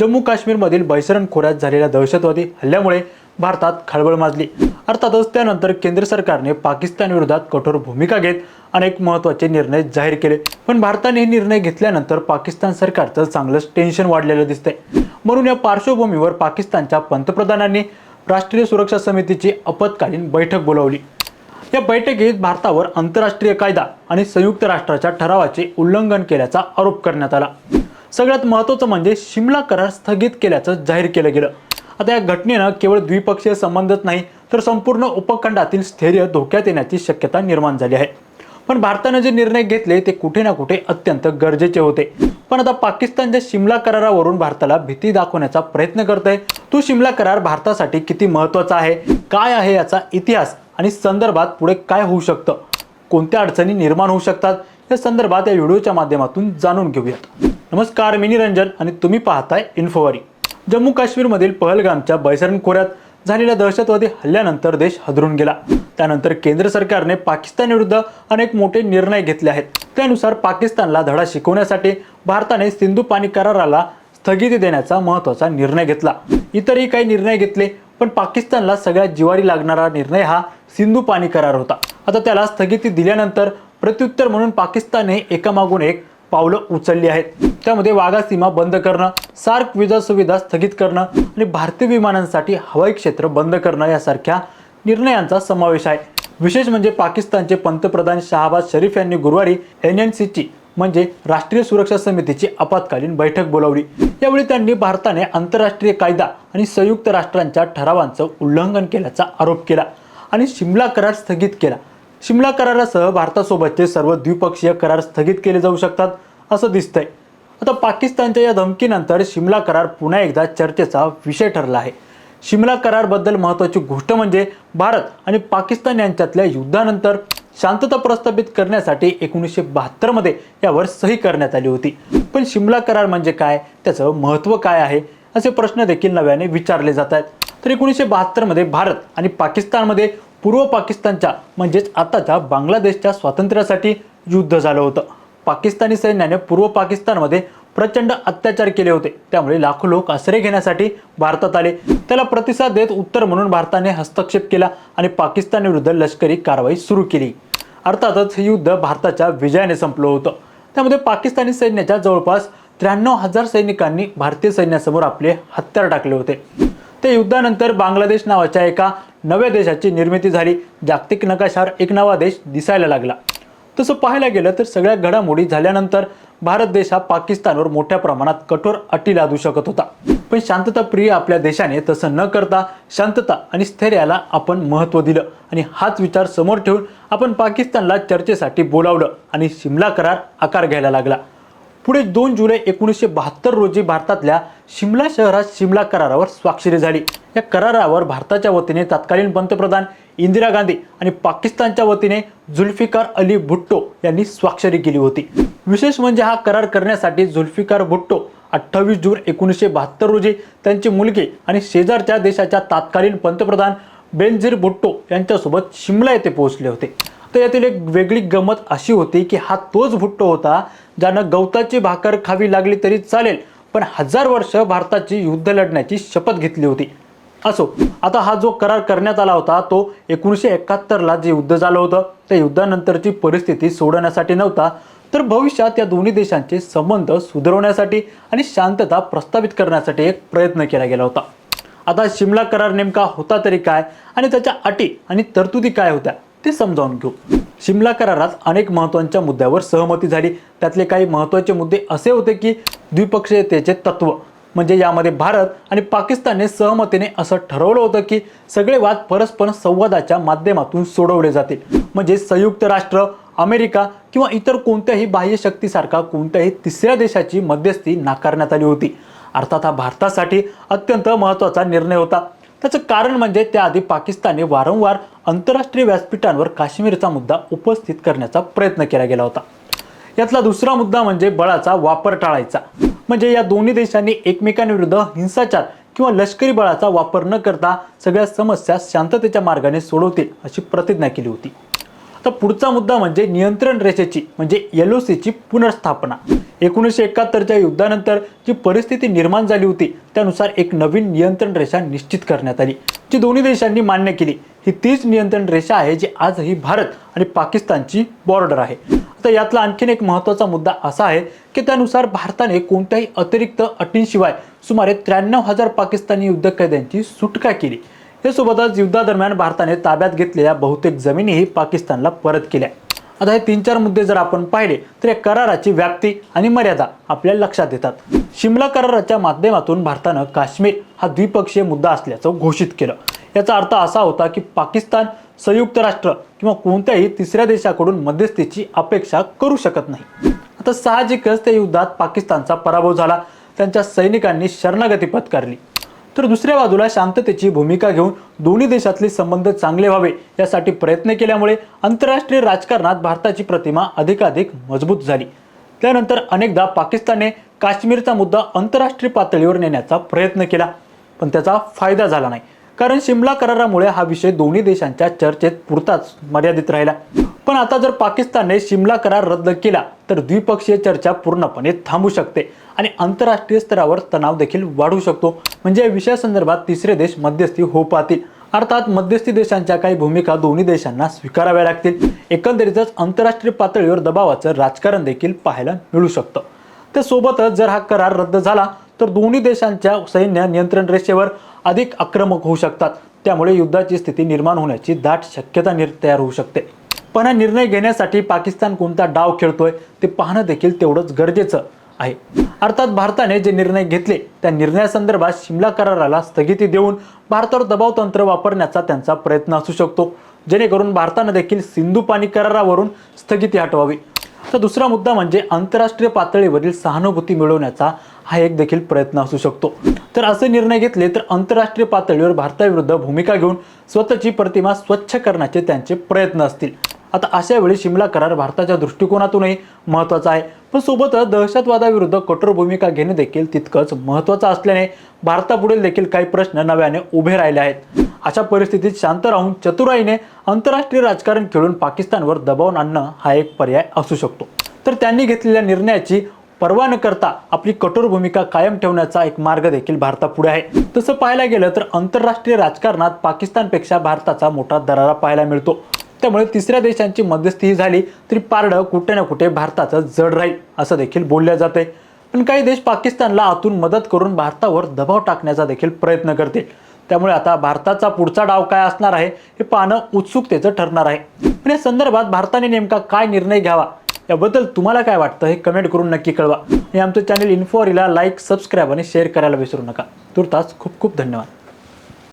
जम्मू काश्मीरमधील बैसरण खोऱ्यात झालेल्या दहशतवादी हल्ल्यामुळे भारतात खळबळ माजली. अर्थातच त्यानंतर केंद्र सरकारने पाकिस्तान विरोधात कठोर भूमिका घेत अनेक महत्त्वाचे निर्णय जाहीर केले. पण भारताने हे निर्णय घेतल्यानंतर पाकिस्तान सरकारचं चांगलंच टेन्शन वाढलेलं दिसतंय. म्हणून या पार्श्वभूमीवर पाकिस्तानच्या पंतप्रधानांनी राष्ट्रीय सुरक्षा समितीची आपत्कालीन बैठक बोलावली. या बैठकीत भारतावर आंतरराष्ट्रीय कायदा आणि संयुक्त राष्ट्राच्या ठरावाचे उल्लंघन केल्याचा आरोप करण्यात आला. सगळ्यात महत्त्वाचं म्हणजे शिमला करार स्थगित केल्याचं जाहीर केलं गेलं. आता या घटनेनं केवळ द्विपक्षीय संबंधच नाही तर संपूर्ण उपखंडातील स्थैर्य धोक्यात येण्याची शक्यता निर्माण झाली आहे. पण भारतानं जे निर्णय घेतले ते कुठे ना कुठे अत्यंत गरजेचे होते. पण आता पाकिस्तानच्या शिमला करारावरून भारताला भीती दाखवण्याचा प्रयत्न करत आहे तो शिमला करार भारतासाठी किती महत्त्वाचा आहे काय आहे याचा इतिहास आणि संदर्भात पुढे काय होऊ शकतं कोणत्या अडचणी निर्माण होऊ शकतात या संदर्भात या व्हिडिओच्या माध्यमातून जाणून घेऊयात. नमस्कार मी निरंजन आणि तुम्ही पाहताय इन्फोवारी जम्मू काश्मीरमधील पहलगामच्या बैसरण खोऱ्यात झालेल्या दहशतवादी हल्ल्यानंतर देश हदरून गेला. त्यानंतर केंद्र सरकारने पाकिस्तानविरुद्ध अनेक मोठे निर्णय घेतले आहेत. त्यानुसार पाकिस्तानला धडा शिकवण्यासाठी भारताने सिंधू पाणी कराराला स्थगिती देण्याचा महत्त्वाचा निर्णय घेतला. इतरही काही निर्णय घेतले पण पाकिस्तानला सगळ्यात जिवारी लागणारा निर्णय हा सिंधू पाणी करार होता. आता त्याला स्थगिती दिल्यानंतर प्रत्युत्तर म्हणून पाकिस्तानने एकामागून एक पावलं उचलली आहेत. त्यामध्ये वाघा सीमा बंद करणं सार्क विजा सुविधा स्थगित करणं आणि भारतीय विमानांसाठी हवाई क्षेत्र बंद करणं यासारख्या निर्णयांचा समावेश आहे. विशेष म्हणजे पाकिस्तानचे पंतप्रधान शहाबाज शरीफ यांनी गुरुवारी एन एन सीची म्हणजे राष्ट्रीय सुरक्षा समितीची आपत्कालीन बैठक बोलावली. यावेळी त्यांनी भारताने आंतरराष्ट्रीय कायदा आणि संयुक्त राष्ट्रांच्या ठरावांचं उल्लंघन केल्याचा आरोप केला आणि शिमला करार स्थगित केला. शिमला करारासह भारतासोबतचे सर्व द्विपक्षीय करार स्थगित केले जाऊ शकतात असं दिसतंय. आता पाकिस्तानच्या या धमकीनंतर शिमला करार पुन्हा एकदा चर्चेचा विषय ठरला आहे. शिमला करारबद्दल महत्त्वाची गोष्ट म्हणजे भारत आणि पाकिस्तान यांच्यातल्या युद्धानंतर शांतता प्रस्थापित करण्यासाठी एकोणीसशे बहात्तरमध्ये यावर सही करण्यात आली होती. पण शिमला करार म्हणजे काय? त्याचं महत्त्व काय आहे? असे प्रश्न देखील नव्याने विचारले जात आहेत. तर एकोणीसशे बहात्तरमध्ये भारत आणि पाकिस्तानमध्ये पूर्व पाकिस्तानच्या म्हणजेच आताच्या बांगलादेशच्या स्वातंत्र्यासाठी युद्ध झालं होतं. पाकिस्तानी सैन्याने पूर्व पाकिस्तानमध्ये प्रचंड अत्याचार केले होते. त्यामुळे लाखो लोक आश्रय घेण्यासाठी भारतात आले. त्याला प्रतिसाद देत उत्तर म्हणून भारताने हस्तक्षेप केला आणि पाकिस्तानविरुद्ध लष्करी कारवाई सुरू केली. अर्थातच हे युद्ध भारताच्या विजयाने संपलं होतं. त्यामध्ये पाकिस्तानी सैन्याच्या जवळपास त्र्याण्णव हजार सैनिकांनी भारतीय सैन्यासमोर आपले हत्यार टाकले होते. त्या युद्धानंतर बांगलादेश नावाच्या एका नव्या देशाची निर्मिती झाली. जागतिक नकाशावर एक नवा देश दिसायला लागला. तसं पाहायला गेलं तर सगळ्या घडामोडी झाल्यानंतर भारत देश हा पाकिस्तानवर मोठ्या प्रमाणात कठोर अटी लादू शकत होता. पण शांतताप्रिय आपल्या देशाने तसं न करता शांतता आणि स्थैर्याला आपण महत्त्व दिलं आणि हाच विचार समोर ठेवून आपण पाकिस्तानला चर्चेसाठी बोलावलं आणि शिमला करार आकार घ्यायला लागला. पुढे दोन जुलै एकोणीसशे बहात्तर रोजी भारतातल्या शिमला शहरात शिमला करारावर स्वाक्षरी झाली. या करारावर भारताच्या वतीने तत्कालीन पंतप्रधान इंदिरा गांधी आणि पाकिस्तानच्या वतीने जुल्फिकार अली भुट्टो यांनी स्वाक्षरी केली होती. विशेष म्हणजे हा करार करण्यासाठी जुल्फिकार भुट्टो अठ्ठावीस जून एकोणीसशे बहात्तर रोजी त्यांची मुलगी आणि शेजारच्या देशाच्या तत्कालीन पंतप्रधान बेनझीर भुट्टो यांच्यासोबत शिमला येथे पोहोचले होते. तर यातील एक वेगळी गमत अशी होती की हा तोच भुट्टो होता ज्यानं गवताची भाकर खावी लागली तरी चालेल पण हजार वर्ष भारताची युद्ध लढण्याची शपथ घेतली होती. असो. आता हा जो करार करण्यात आला होता तो एकोणीसशे एकाहत्तरला जे युद्ध झालं होतं त्या युद्धानंतरची परिस्थिती सोडवण्यासाठी नव्हता तर भविष्यात या दोन्ही देशांचे संबंध सुधारवण्यासाठी आणि शांतता प्रस्थापित करण्यासाठी एक प्रयत्न केला गेला होता. आता शिमला करार नेमका होता तरी काय आणि त्याच्या अटी आणि तरतुदी काय होत्या ते समजावून घेऊ. शिमला करारात अनेक महत्त्वाच्या मुद्द्यावर सहमती झाली. त्यातले काही महत्त्वाचे मुद्दे असे होते की द्विपक्षीयतेचे तत्व म्हणजे यामध्ये भारत आणि पाकिस्तानने सहमतीने असं ठरवलं होतं की सगळे वाद परस्पर संवादाच्या माध्यमातून सोडवले जातील. म्हणजे संयुक्त राष्ट्र अमेरिका किंवा इतर कोणत्याही बाह्य शक्तीसारखा कोणत्याही तिसऱ्या देशाची मध्यस्थी नाकारण्यात आली होती. अर्थात हा भारतासाठी अत्यंत महत्त्वाचा निर्णय होता. त्याचं कारण म्हणजे त्याआधी पाकिस्तानने वारंवार आंतरराष्ट्रीय व्यासपीठांवर काश्मीरचा मुद्दा उपस्थित करण्याचा प्रयत्न केला गेला होता. यातला दुसरा मुद्दा म्हणजे बळाचा वापर टाळायचा. म्हणजे या दोन्ही देशांनी एकमेकांविरुद्ध हिंसाचार किंवा लष्करी बळाचा वापर न करता सगळ्या समस्या शांततेच्या मार्गाने सोडवतील अशी प्रतिज्ञा केली होती. तर पुढचा मुद्दा म्हणजे नियंत्रण रेषेची म्हणजे एल ओ सीची पुनर्स्थापना. एकोणीसशे एकाहत्तरच्या युद्धानंतर जी परिस्थिती निर्माण झाली होती त्यानुसार एक नवीन नियंत्रण रेषा निश्चित करण्यात आली जी दोन्ही देशांनी मान्य केली. ही तीच नियंत्रण रेषा आहे जी आजही भारत आणि पाकिस्तानची बॉर्डर आहे. आता यातला आणखीन एक महत्त्वाचा मुद्दा असा आहे की त्यानुसार भारताने कोणत्याही अतिरिक्त अटींशिवाय सुमारे त्र्याण्णव हजार पाकिस्तानी युद्धकैद्यांची सुटका केली. हे सोबतच युद्धादरम्यान भारताने ताब्यात घेतलेल्या बहुतेक जमिनीही पाकिस्तानला परत केल्या. आता हे तीन चार मुद्दे जर आपण पाहिले तर या कराराची व्याप्ती आणि मर्यादा आपल्या लक्षात येतात. शिमला कराराच्या माध्यमातून भारतानं काश्मीर हा द्विपक्षीय मुद्दा असल्याचं घोषित केलं. याचा अर्थ असा होता की पाकिस्तान संयुक्त राष्ट्र किंवा कोणत्याही तिसऱ्या देशाकडून मध्यस्थीची अपेक्षा करू शकत नाही. आता साहजिकच त्या युद्धात पाकिस्तानचा पराभव झाला. त्यांच्या सैनिकांनी शरणागती पत्करली. तर दुसऱ्या बाजूला शांततेची भूमिका घेऊन दोन्ही देशातले संबंध चांगले व्हावे यासाठी प्रयत्न केल्यामुळे आंतरराष्ट्रीय राजकारणात भारताची प्रतिमा अधिकाधिक मजबूत झाली. त्यानंतर अनेकदा पाकिस्तानने काश्मीरचा मुद्दा आंतरराष्ट्रीय पातळीवर नेण्याचा प्रयत्न केला पण त्याचा फायदा झाला नाही. कारण शिमला करारामुळे हा विषय दोन्ही देशांच्या चर्चेत पुरताच मर्यादित राहिला. पण आता जर पाकिस्तानने शिमला करार रद्द केला तर द्विपक्षीय चर्चा पूर्णपणे थांबू शकते आणि आंतरराष्ट्रीय स्तरावर तणाव देखील वाढू शकतो. म्हणजे या विषयासंदर्भात तिसरे देश मध्यस्थी होऊ पाहतील. अर्थात मध्यस्थी देशांच्या काही भूमिका दोन्ही देशांना स्वीकाराव्या लागतील. एकंदरीतच आंतरराष्ट्रीय पातळीवर दबावाचं राजकारण देखील पाहायला मिळू शकतं. त्यासोबतच जर हा करार रद्द झाला तर दोन्ही देशांच्या सैन्य नियंत्रण रेषेवर अधिक आक्रमक होऊ शकतात. त्यामुळे युद्धाची स्थिती निर्माण होण्याची दाट शक्यता निर तयार होऊ शकते. पण हा निर्णय घेण्यासाठी पाकिस्तान कोणता डाव खेळतोय ते पाहणं देखील तेवढंच गरजेचं आहे. अर्थात भारताने जे निर्णय घेतले त्या निर्णयासंदर्भात शिमला कराराला स्थगिती देऊन भारतावर दबाव तंत्र वापरण्याचा त्यांचा प्रयत्न असू शकतो. जेणेकरून भारतानं देखील सिंधू पाणी करारावरून स्थगिती हटवावी. तर दुसरा मुद्दा म्हणजे आंतरराष्ट्रीय पातळीवरील सहानुभूती मिळवण्याचा हा एक देखील प्रयत्न असू शकतो. तर असे निर्णय घेतले तर आंतरराष्ट्रीय पातळीवर भारताविरुद्ध भूमिका घेऊन स्वतःची प्रतिमा स्वच्छ करण्याचे त्यांचे प्रयत्न असतील. आता अशा वेळी शिमला करार भारताच्या दृष्टिकोनातूनही महत्त्वाचा आहे. पण सोबतच दहशतवादाविरुद्ध कठोर भूमिका घेणे देखील तितकंच महत्त्वाचं असल्याने भारतापुढील देखील काही प्रश्न नव्याने उभे राहिले आहेत. अशा परिस्थितीत शांत राहून चतुराईने आंतरराष्ट्रीय राजकारण खेळून पाकिस्तानवर दबाव आणणं हा एक पर्याय असू शकतो. तर त्यांनी घेतलेल्या निर्णयाची पर्वा न करता आपली कठोर भूमिका कायम ठेवण्याचा एक मार्ग देखील भारतापुढे आहे. तसं पाहायला गेलं तर आंतरराष्ट्रीय राजकारणात पाकिस्तानपेक्षा भारताचा मोठा दरारा पाहायला मिळतो. त्यामुळे तिसऱ्या देशांची मध्यस्थी झाली तरी पारडं कुठे ना कुठे भारताचं जड राहील असं देखील बोलल्या जाते पण काही देश पाकिस्तानला आतून मदत करून भारतावर दबाव टाकण्याचा देखील प्रयत्न करतील. त्यामुळे आता भारताचा पुढचा डाव काय असणार आहे हे पाहणं उत्सुकतेचं ठरणार आहे. पण या संदर्भात भारताने नेमका काय निर्णय घ्यावा? याबद्दल तुम्हाला काय वाटतं हे कमेंट करून नक्की कळवा. आणि आमचं चॅनल इन्फोरीला लाईक सबस्क्राईब आणि शेअर करायला विसरू नका. तुर्तास खूप खूप धन्यवाद.